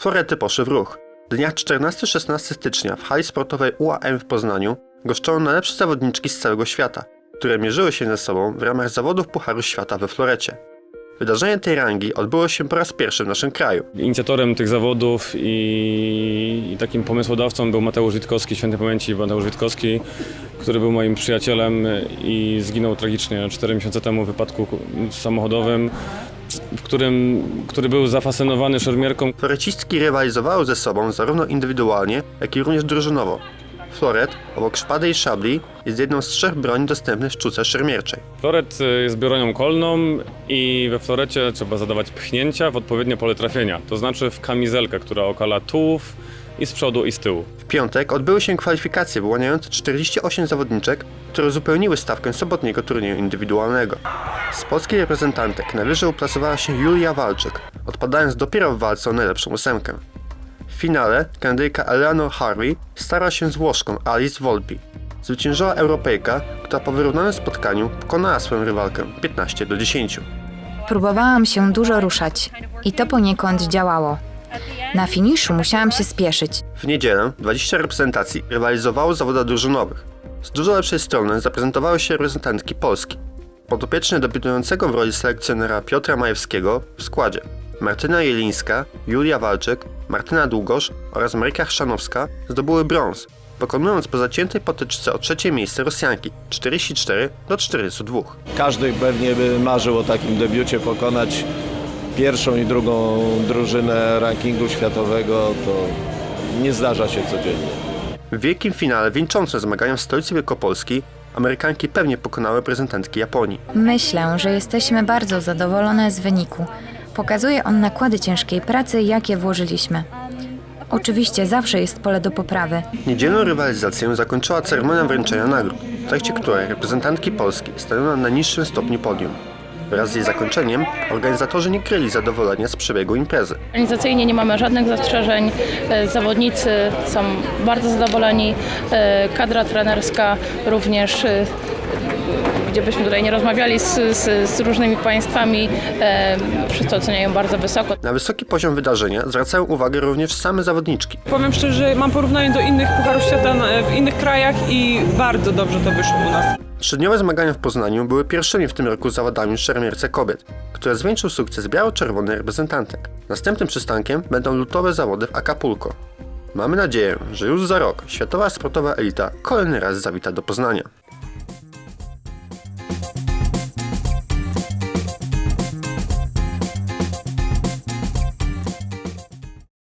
Florety poszły w ruch. Dnia 14-16 stycznia w hali sportowej UAM w Poznaniu goszczono najlepsze zawodniczki z całego świata, które mierzyły się ze sobą w ramach zawodów Pucharu Świata we Florecie. Wydarzenie tej rangi odbyło się po raz pierwszy w naszym kraju. Inicjatorem tych zawodów i, takim pomysłodawcą był Mateusz Witkowski, świętej pamięci Mateusz Witkowski, który był moim przyjacielem i zginął tragicznie 4 miesiące temu w wypadku samochodowym, w którym, który był zafascynowany szermierką. Florecistki rywalizowały ze sobą zarówno indywidualnie, jak i również drużynowo. Floret, obok szpady i szabli, jest jedną z trzech broni dostępnych w sztuce szermierczej. Floret y, jest bronią kolną i we florecie trzeba zadawać pchnięcia w odpowiednie pole trafienia, to znaczy w kamizelkę, która okala tułów i z przodu i z tyłu. W piątek odbyły się kwalifikacje wyłaniające 48 zawodniczek, które uzupełniły stawkę sobotniego turnieju indywidualnego. Z polskich reprezentantek najwyżej uplasowała się Julia Walczyk, odpadając dopiero w walce o najlepszą ósemkę. W finale Kanadyjka Eleanor Harvey stara się z Włoszką Alice Volpi. Zwyciężyła Europejka, która po wyrównanym spotkaniu pokonała swoją rywalkę 15 do 10. Próbowałam się dużo ruszać i to poniekąd działało. Na finiszu musiałam się spieszyć. W niedzielę 20 reprezentacji rywalizowało w zawodach drużynowych. Z dużo lepszej strony zaprezentowały się reprezentantki Polski. Podopieczne debiutującego w roli selekcjonera Piotra Majewskiego w składzie Martyna Jelińska, Julia Walczyk, Martyna Długosz oraz Maryka Chrzanowska zdobyły brąz, pokonując po zaciętej potyczce o trzecie miejsce Rosjanki 44 do 42. Każdy pewnie by marzył o takim debiucie, pokonać pierwszą i drugą drużynę rankingu światowego, to nie zdarza się codziennie. W wielkim finale wieńczącym zmagania w stolicy Wielkopolski Amerykanki pewnie pokonały reprezentantki Japonii. Myślę, że jesteśmy bardzo zadowolone z wyniku. Pokazuje on nakłady ciężkiej pracy, jakie włożyliśmy. Oczywiście zawsze jest pole do poprawy. Niedzielną rywalizację zakończyła ceremonia wręczenia nagród, w trakcie której reprezentantki Polski stają na najniższym stopniu podium. Wraz z jej zakończeniem organizatorzy nie kryli zadowolenia z przebiegu imprezy. Organizacyjnie nie mamy żadnych zastrzeżeń. E, Zawodnicy są bardzo zadowoleni. E, Kadra trenerska również, e, gdzie byśmy tutaj nie rozmawiali z, z, z różnymi państwami, e, wszyscy oceniają bardzo wysoko. Na wysoki poziom wydarzenia zwracają uwagę również same zawodniczki. Powiem szczerze, że mam porównanie do innych pucharów świata w innych krajach i bardzo dobrze to wyszło u nas. Trzydniowe zmagania w Poznaniu były pierwszymi w tym roku zawodami w szermierce kobiet, które zwieńczył sukces biało-czerwonych reprezentantek. Następnym przystankiem będą lutowe zawody w Acapulco. Mamy nadzieję, że już za rok światowa sportowa elita kolejny raz zawita do Poznania.